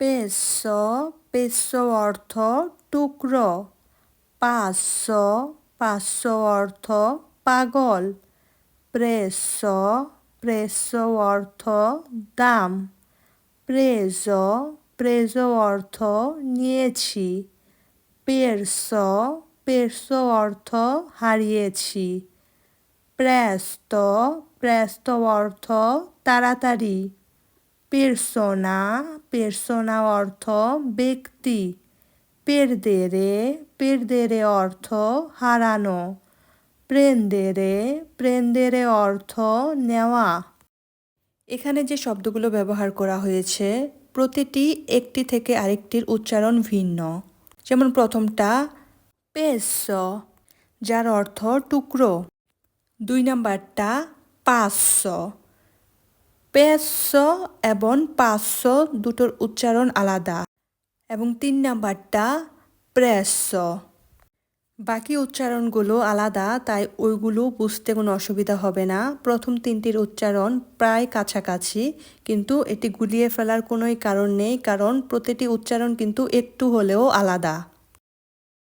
Peso peso অর্থ টুকরো পাঁচশো পাঁচশো অর্থ পাগল প্রেসো প্রেসো অর্থ দাম প্রেজো প্রেজো অর্থ নিয়েছি পেরসো পেরসো অর্থ হারিয়েছি প্রেস্ত প্রেস্ত অর্থ তাড়াতাড়ি পেরসোনা পেরসোনা অর্থ ব্যক্তি পেরদেরে পেরদেরে অর্থ হারানো প্রেন্দেরে প্রেন্দেরে অর্থ নেওয়া এখানে যে শব্দগুলো ব্যবহার করা হয়েছে, প্রতিটি একটি থেকে আরেকটির উচ্চারণ ভিন্ন। যেমন প্রথমটা পেসো যার অর্থ টুকরো। দুই নাম্বারটা পাঁচশো পেসো এবং পাঁচশো দুটোর উচ্চারণ আলাদা এবং তিন নাম্বারটা প্রেসো। বাকি উচ্চারণগুলো আলাদা, তাই ওইগুলো বুঝতে কোনো অসুবিধা হবে না। প্রথম তিনটির উচ্চারণ প্রায় কাছাকাছি, কিন্তু এটি গুলিয়ে ফেলার কোনোই কারণ নেই, কারণ প্রতিটি উচ্চারণ কিন্তু একটু হলেও আলাদা।